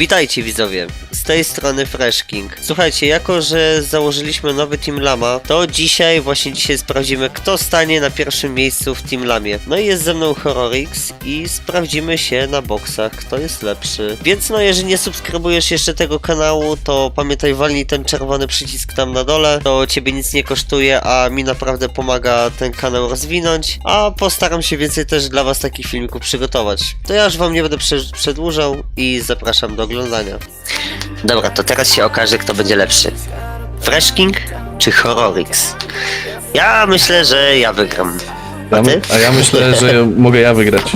Witajcie widzowie, z tej strony Fresh King. Słuchajcie, jako że założyliśmy nowy Team Lama, to dzisiaj, właśnie dzisiaj sprawdzimy kto stanie na pierwszym miejscu w Team Lamie. No i jest ze mną Horrorix i sprawdzimy się na boksach, kto jest lepszy. Więc no, jeżeli nie subskrybujesz jeszcze tego kanału, to pamiętaj walnij ten czerwony przycisk tam na dole, to ciebie nic nie kosztuje, a mi naprawdę pomaga ten kanał rozwinąć, a postaram się więcej też dla was takich filmików przygotować. To ja już wam nie będę prze- przedłużał i zapraszam do oglądania. Dobra, to teraz się okaże, kto będzie lepszy. Fresh King czy Horrorix? Ja myślę, że ja wygram. A Ja, ty? a ja myślę, że mogę ja wygrać.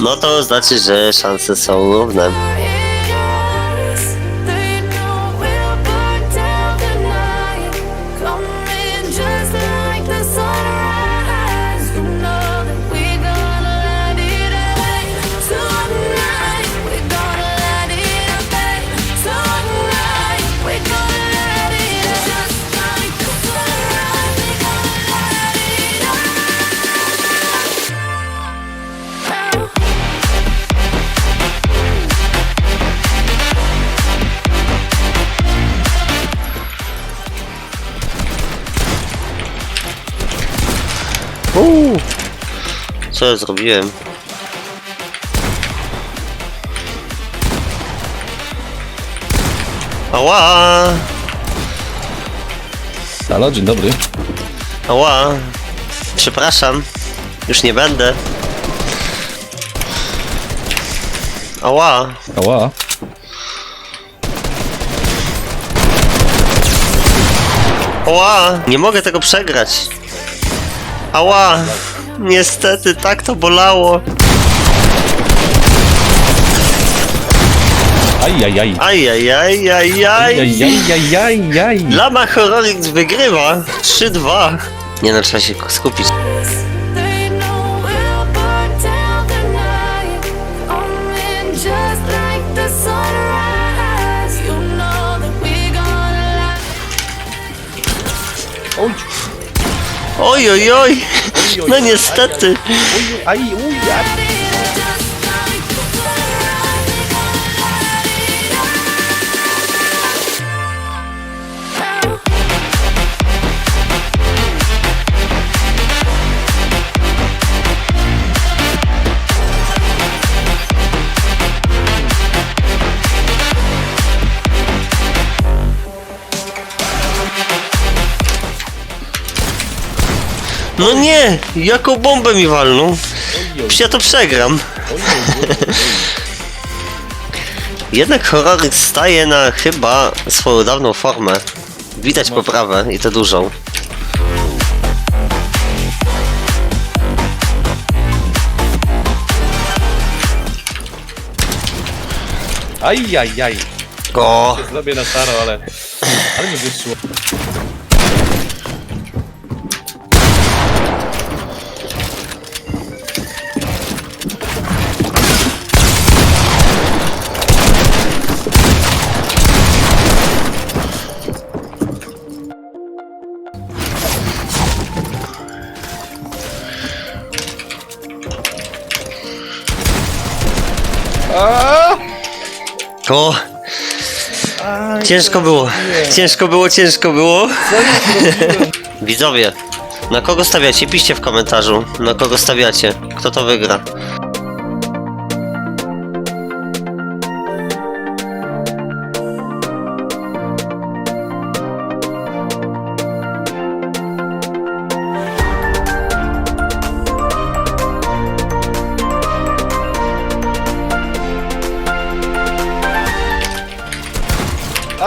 No to znaczy, że szanse są równe. Uuu. Co ja zrobiłem? Ała! Halo, dzień dobry. Ała! Przepraszam. Już nie będę. Ała! Ała. Ała! Nie mogę tego przegrać. Ała! Niestety, tak to bolało. Ajajaj. Ajajajajaj. Ajajajajaj. Lama Horrorix wygrywa 3-2. Nie no, trzeba się skupić. Oj, oj, oj. No niestety. aj, uj, aj. Just No nie! Jaką bombę mi walną? Przecież ja to przegram. Jednak Horrorix staje na chyba swoją dawną formę. Widać poprawę i to dużą. Ajajaj. O, Zrobię na staro, ale... Ale mi wyszło. O. Ciężko było. Ciężko było, ciężko było. Widzowie, na kogo stawiacie? Piszcie w komentarzu, na kogo stawiacie. Kto to wygra.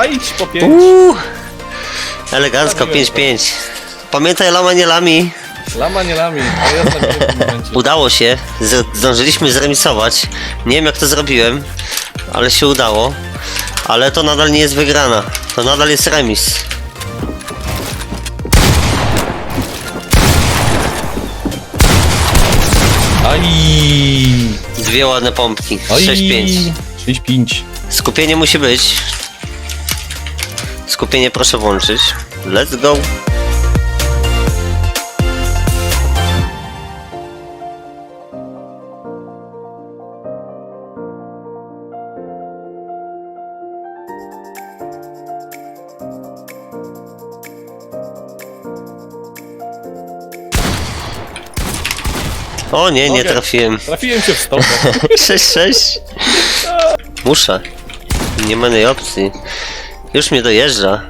A idź po pięć. Uuu. Elegancko, 5-5. Pamiętaj, lama nie lami. Lama nie lami, ale ja zabiję w tym momencie. Udało się, z- zdążyliśmy zremisować. Nie wiem jak to zrobiłem, ale się udało. Ale to nadal nie jest wygrana. To nadal jest remis. Aj. Dwie ładne pompki. Oj. 6-5. 6-5. Skupienie musi być. Skupienie proszę włączyć. Let's go! O nie, nie trafiłem. Trafiłem się w stopę. 6-6. Muszę. Nie ma opcji. Już mnie dojeżdża.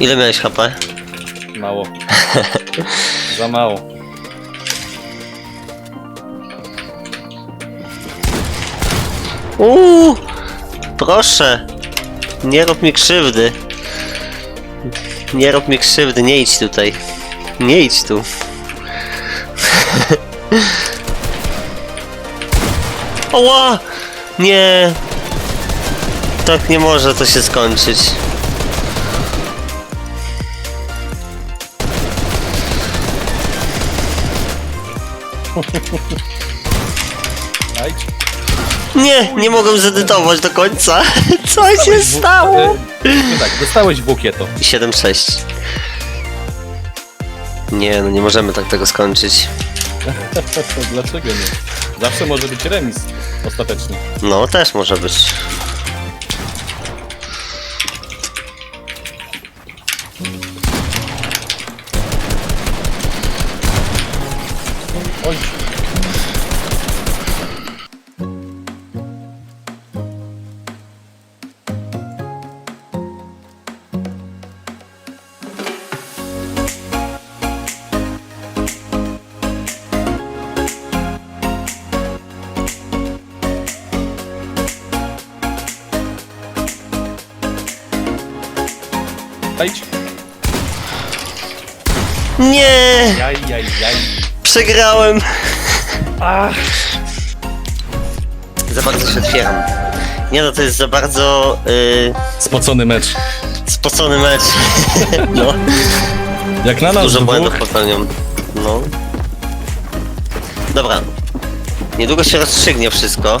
Ile miałeś HP? Mało. Za mało. Uuu! Proszę! Nie rób mi krzywdy. Nie rób mi krzywdy, nie idź tutaj. Nie idź tu. Oła! Nie! Tak nie może to się skończyć. Nie, nie mogłem zedytować do końca. Co się stało? No tak, dostałeś bukieto. 7-6. Nie, no nie możemy tak tego skończyć. Dlaczego nie? Zawsze może być remis ostatecznie. No, też może być. Ajdź. Nie! Jaj, jaj, jaj. Przegrałem! Ach. Za bardzo się otwieram. Nie no, to jest za bardzo yy, Spocony mecz. spocony mecz. No, Jak na nas dużo dwóch, błędów popełniam. No. Dobra. Niedługo się rozstrzygnie wszystko.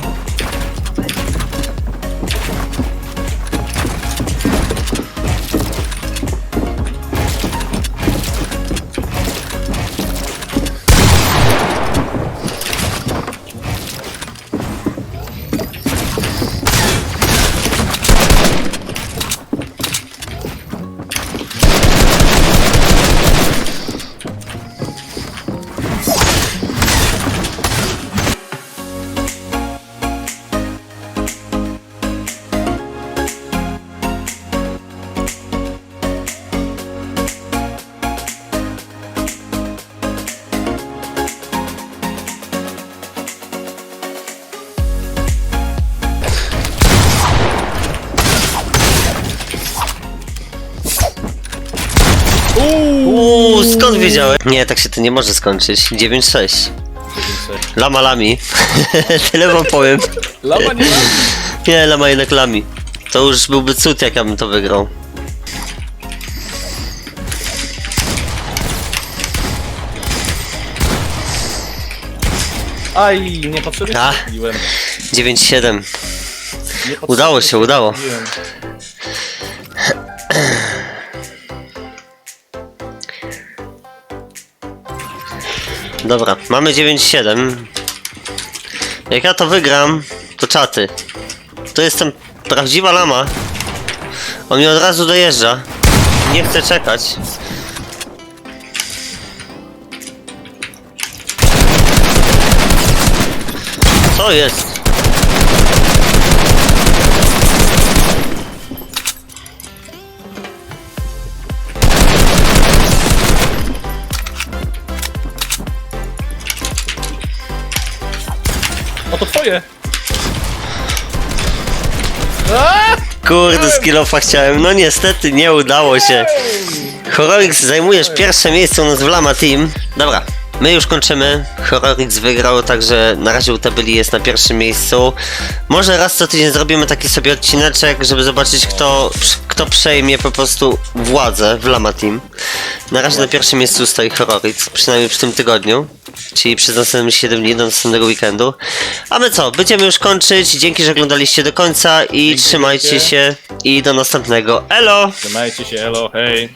Skąd wiedziałem? Nie, tak się to nie może skończyć. 9-6. Lama lami. Tyle wam powiem. Lama nie. Nie, lama jednak lami. To już byłby cud, jak ja bym to wygrał. Aj, niepotrzebnie A. strzeliłem. 9-7. Niepotrzebnie Udało się, udało. strzeliłem. Dobra, mamy 9-7. Jak ja to wygram, to czaty. To jestem prawdziwa lama. On mi od razu dojeżdża. Nie chcę czekać. Co jest? To twoje. Kurde, skillofa chciałem. No niestety nie udało się. Hororix zajmujesz pierwsze miejsce u nas w Lama Team. Dobra, my już kończymy. Hororix wygrał, także na razie u tabeli jest na pierwszym miejscu. Może raz co tydzień zrobimy taki sobie odcineczek, żeby zobaczyć kto, kto przejmie po prostu władzę w Lama Team. Na razie na pierwszym miejscu stoi Hororix, przynajmniej w tym tygodniu. Czyli przez następne 7 dni do następnego weekendu. A my co? Będziemy już kończyć. Dzięki, że oglądaliście do końca i trzymajcie się. I do następnego. Elo! Trzymajcie się, elo, hej.